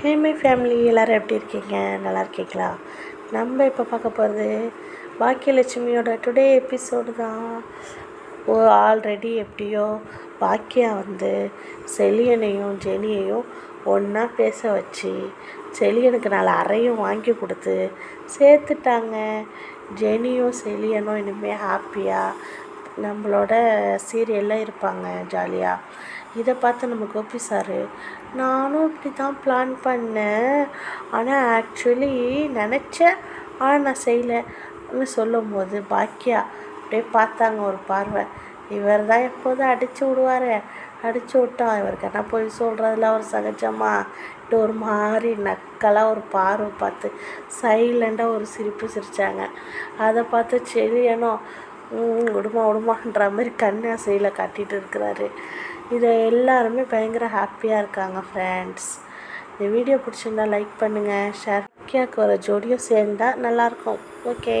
ஹேமை family எல்லோரும் எப்படி இருக்கீங்க? நல்லா இருக்கீங்களா? நம்ம இப்போ பார்க்க போகிறது பாக்கியலட்சுமியோட டுடே எபிசோடு தான். ஓ ஆல்ரெடி எப்படியோ பாக்கியா வந்து செலியனையும் ஜெனியையும் ஒன்றா பேச வச்சு செலியனுக்கு நாலு அறையும் வாங்கி கொடுத்து சேர்த்துட்டாங்க. ஜெனியும் செலியனும் இனிமேல் ஹாப்பியாக நம்மளோட சீரியலில் இருப்பாங்க ஜாலியாக இதை பார்த்து நம்ம கோபி சார் நானும் இப்படி தான் பிளான் பண்ணேன். ஆனால் ஆக்சுவலி நினச்சேன். ஆனால் நான் செய்யலைன்னு சொல்லும் போது பாக்கியா அப்படியே பார்த்தாங்க ஒரு பார்வை. இவர் தான் எப்போதும் அடித்து விடுவார். அடித்து விட்டோம் இவருக்கு என்ன போய் சொல்கிறதுல அவர் சகஜமாக ஒரு மாதிரி நக்கலாக ஒரு பார்வை பார்த்து சைலண்டாக ஒரு சிரிப்பு சிரித்தாங்க அதை பார்த்து செடியனோ விடுமா விடுமான்ற மாதிரி கண்ணை அசையில் காட்டிகிட்டு இருக்கிறாரு. இது எல்லாருமே பயங்கர ஹாப்பியாக இருக்காங்க ஃப்ரெண்ட்ஸ் இந்த வீடியோ பிடிச்சிருந்தா லைக் பண்ணுங்கள் ஷேர் கேக்கு வர ஜோடியும் சேர்ந்தால் நல்லாயிருக்கும் ஓகே